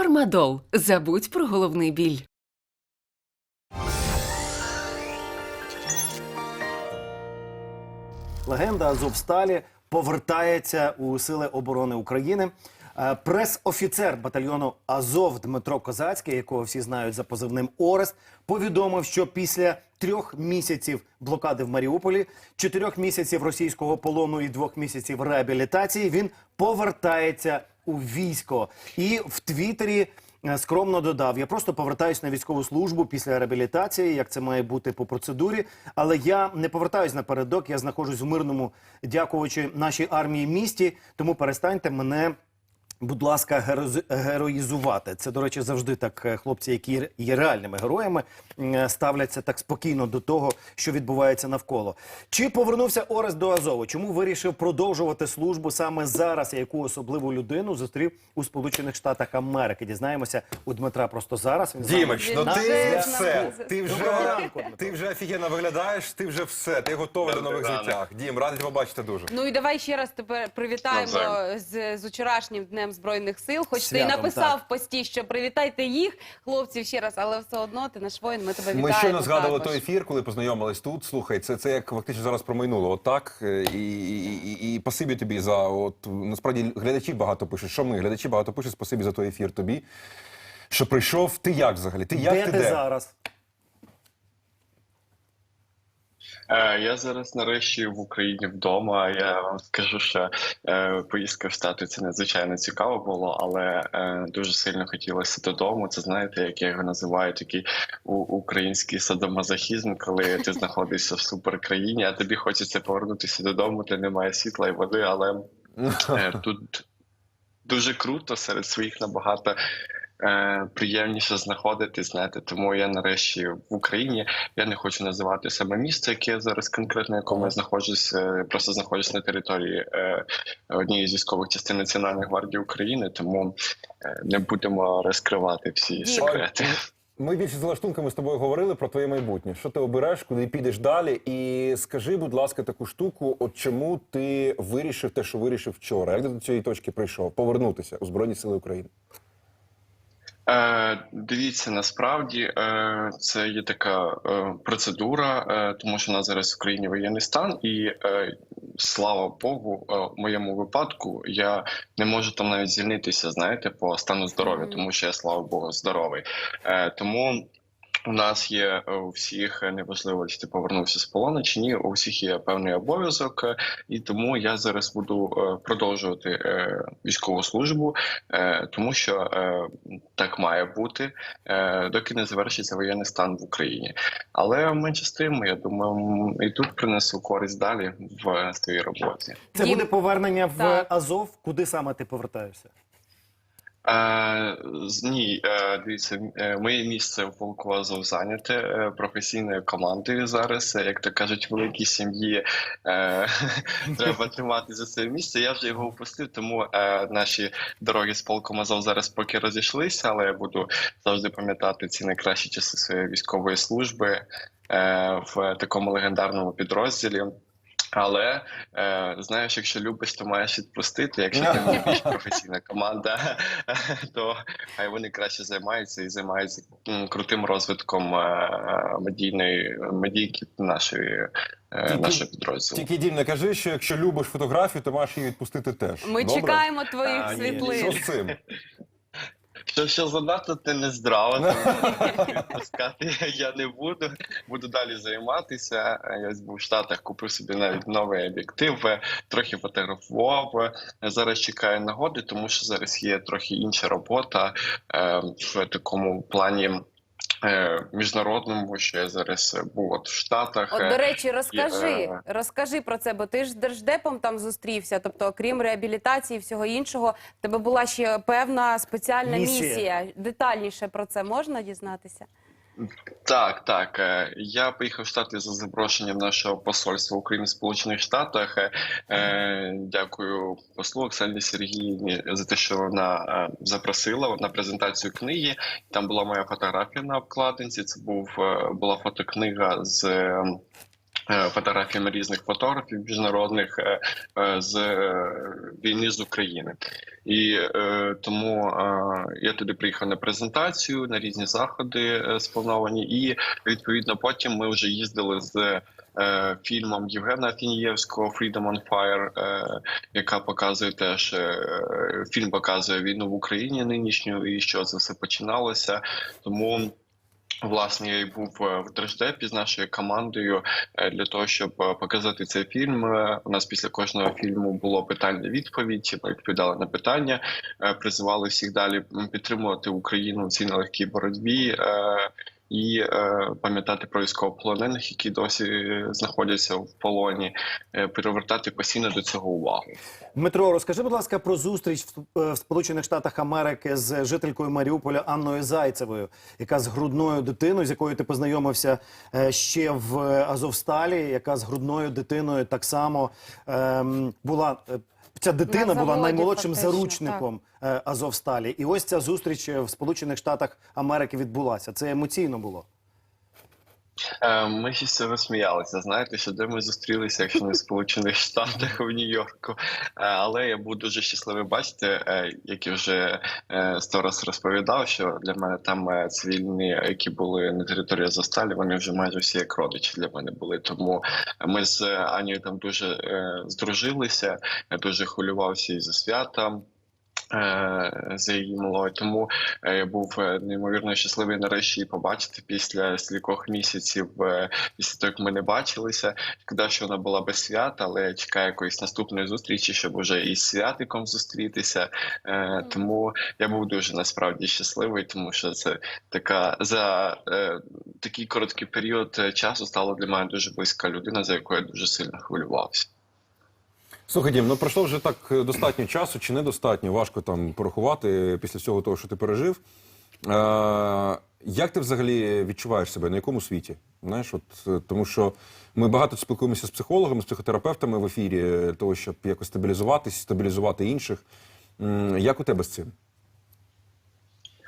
Фармадол. Забудь про головний біль. Легенда Азовсталі повертається у сили оборони України. Е, Прес-офіцер батальйону Азов Дмитро Козацький, якого всі знають за позивним Орест, повідомив, що після трьох місяців блокади в Маріуполі, чотирьох місяців російського полону і двох місяців реабілітації він повертається у військо. І в Твіттері е, скромно додав: я просто повертаюсь на військову службу після реабілітації, як це має бути по процедурі. Але я не повертаюсь напередок. Я знаходжусь в мирному, дякуючи нашій армії місті. Тому перестаньте мене. Будь ласка, героїзувати. Це, до речі, завжди так е, хлопці, які є реальними героями, ставляться так спокійно до того, що відбувається навколо. Чи повернувся Орест до Азову? Чому вирішив продовжувати службу саме зараз? Яку особливу людину зустрів у Сполучених Штатах Америки? Дізнаємося у Дмитра просто зараз. Він. Дімич, ну ти все. Ти вже, ранку, ти вже офігенно виглядаєш, ти вже все. Ти готовий до нових ранок. Дім, радий тебе бачити дуже. Ну і давай ще раз тепер привітаємо з, з вчорашнім днем збройних сил. Хоч ти і написав так. в пості, що привітайте їх, хлопців ще раз, але все одно ти наш воїн. Ми тебе Ми вітаємо. щойно згадували також. той ефір, коли познайомились тут. Слухай, це, це як фактично зараз промайнуло. Отак. е, І, і, і, і спасибі тобі за от насправді глядачі багато пишуть. Що ми? Глядачі багато пишуть. Спасибі за той ефір тобі. Що прийшов, ти як взагалі? Ти як де ти ти де? зараз? Е, Я зараз нарешті в Україні вдома. Я вам скажу, що е, поїздка в Штати це надзвичайно цікаво було, але е, дуже сильно хотілося додому. Це знаєте, як я його називаю, такий український садомазохізм, коли ти знаходишся в суперкраїні, а тобі хочеться повернутися додому, де немає світла і води, але е, тут дуже круто серед своїх набагато. Е, приємніше знаходитись, знаєте, тому я нарешті в Україні. Я не хочу називати саме місце, яке зараз конкретно, якому я знаходжусь, е, просто знаходжусь на території е, однієї з військових частин Національної гвардії України, тому не будемо розкривати всі секрети. Ми більше з лаштунками з тобою говорили про твоє майбутнє. Що ти обереш, куди підеш далі? І скажи, будь ласка, таку штуку: от чому ти вирішив те, що вирішив вчора? Як ти до цієї точки прийшов? Повернутися у Збройні Сили України? Е, дивіться, насправді е, це є така е, процедура, е, тому що у нас зараз в Україні воєнний стан, і е, слава Богу, е, в моєму випадку я не можу там навіть звільнитися, знаєте, по стану здоров'я, тому що я слава Богу здоровий. Е, тому у нас є е, у всіх неважливо, чи ти повернувся з полону чи ні. У всіх є певний обов'язок, е, і тому я зараз буду е, продовжувати військову службу, тому що так має бути, доки не завершиться воєнний стан в Україні. Але менше з тим, я думаю, і тут принесу користь далі в своїй роботі. Це буде повернення в так. Азов. Куди саме ти повертаєшся? Е, ні, е, дивіться, е, моє місце в полку Азов зайняте е, професійною командою зараз. Е, Як то кажуть, великій сім'ї е, треба тримати за це місце. Я вже його опустив, тому е, наші дороги з полком Азов зараз поки розійшлися, але я буду завжди пам'ятати ці найкращі часи своєї військової служби е, в такому легендарному підрозділі. Але е, знаєш, якщо любиш, то маєш відпустити. Якщо ти не більш професійна команда, то хай вони краще займаються і займаються крутим розвитком е, медійної медійки нашої е, Тільки- Тільки дім, не кажи, що якщо любиш фотографію, то маєш її відпустити теж. Ми Добре? чекаємо твоїх А, ні, світлин. Що з цим? Що що занадто ти не здрава, тому відпускати я не буду. Буду далі займатися. Я був в Штатах, купив собі навіть новий об'єктив, трохи фотографував. Зараз чекаю нагоди, тому що зараз є трохи інша робота е, в такому плані. Е, Міжнародному, що я зараз е, був от в Штатах. От, е, до речі, розкажи, і, розкажи про це, бо ти ж з держдепом там зустрівся. Тобто, окрім реабілітації і всього іншого, в тебе була ще певна спеціальна Місія. місія. Детальніше про це можна дізнатися? Так, так. Е, Я поїхав в Штати за запрошенням нашого посольства України в Сполучених Штатах. Е, Е, Дякую послу Оксані Сергіївні за те, що вона запросила на презентацію книги. Там була моя фотографія на обкладинці. Це був була фотокнига з. Е, фотографіями різних фотографів міжнародних е, е, з війни з України. І тому я туди приїхав на презентацію, на різні заходи сплановані, і відповідно потім ми вже їздили з. Фільмом Євгена Афінієвського «Freedom on Fire», яка показує теж фільм показує війну в Україні нинішню і що це все починалося. Тому власне я і був е, в Держдепі з нашою командою е, для того, щоб е, показати цей фільм. У нас після кожного фільму було питання-відповідь. Ми відповідали на питання, призивали всіх далі підтримувати Україну в цій нелегкій боротьбі. Е, І е, пам'ятати про військовополонених, які досі е, знаходяться в полоні, е, привертати постійно до цього увагу. Дмитро, розкажи, будь ласка, про зустріч в, е, в Сполучених Штатах Америки з жителькою Маріуполя Анною Зайцевою, яка з грудною дитиною, з якою ти познайомився е, ще в Азовсталі, яка з грудною дитиною так само ем, була. Е, Ця дитина На була заводі, наймолодшим фактично, заручником так. Азовсталі. І ось ця зустріч е, в Сполучених Штатах Америки відбулася. Це емоційно було. Е, Ми ще з цього сміялися. Знаєте, що де ми зустрілися, якщо не в Сполучених Штатах в Нью-Йорку. Е, Але я був дуже щасливий бачити, е, як я вже сто раз розповідав, що для мене там цивільні, які були на території Засталі, вони вже майже всі як родичі для мене були. Тому ми з Анією там дуже здружилися. Я дуже хвилювався і за свята. Е, За її малою, тому е, я був е, неймовірно щасливий нарешті її побачити після стількох місяців, після того, як ми не бачилися. Шкода, що вона була без свят, але я чекаю якоїсь наступної зустрічі, щоб уже із святиком зустрітися. Тому я був дуже насправді щасливий, тому що це така за такий короткий період часу стала для мене дуже близька людина, за якою я дуже сильно хвилювався. Слухай, Дім, ну пройшло вже так е, достатньо часу чи недостатньо, важко там порахувати після всього того, що ти пережив. Е, як ти взагалі відчуваєш себе? На якому світі? Знаєш, от е, тому що ми багато спілкуємося з психологами, з психотерапевтами в ефірі, е, того, щоб якось стабілізуватись, стабілізувати інших. Як у тебе з цим?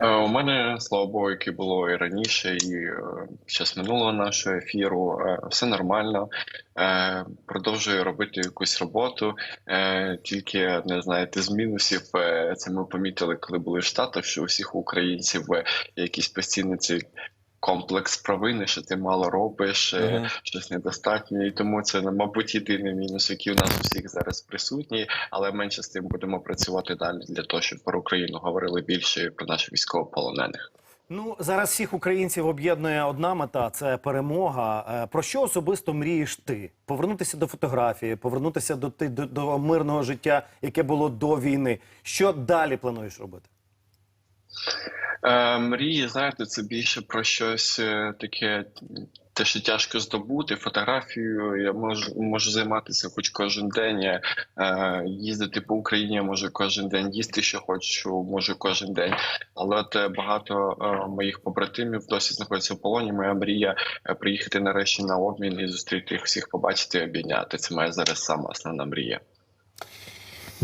Е, У мене, слава Богу, яке було і раніше, і е, час минулого нашого ефіру, е, все нормально. Е, Продовжую робити якусь роботу. Е, Тільки не знаєте, з мінусів е, це ми помітили, коли були в Штатах, що у всіх українців якісь постійно цей комплекс провини, що ти мало робиш, е, Мгм. щось недостатньо. І тому це, ну, мабуть, єдиний мінус, який у нас у всіх зараз присутній. Але менше з тим будемо працювати далі для того, щоб про Україну говорили більше про наших військовополонених. Ну зараз всіх українців об'єднує одна мета це перемога. Е, Про що особисто мрієш ти? Повернутися до фотографії, повернутися до, до, до мирного життя, яке було до війни. Що далі плануєш робити? Е, мрії, знаєте, це більше про щось е, таке, те, що тяжко здобути. Фотографією я можу, можу займатися хоч кожен день, е, їздити по Україні я можу кожен день, їсти, що хочу, можу кожен день. Але от е, багато е, моїх побратимів досі знаходяться в полоні. Моя мрія приїхати нарешті на обмін і зустріти їх всіх, побачити і обійняти. Це моя зараз сама основна мрія.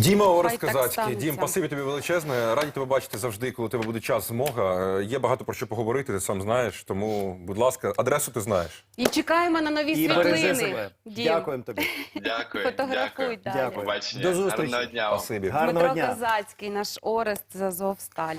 Діма Орес Казацький. Дім, спасибі тобі величезне. Раді тебе бачити завжди, коли у тебе буде час, змога. Е, Є багато про що поговорити, ти сам знаєш. Тому, будь ласка, адресу ти знаєш. І чекаємо на нові І світлини. Дім. Дякуємо тобі. Дякую. Фотографуй дякую. далі. Дякую. До зустрічі. Гарного дня. Спасибі. Гарного Дмитро дня. Козацький, наш Орест з Азовсталі.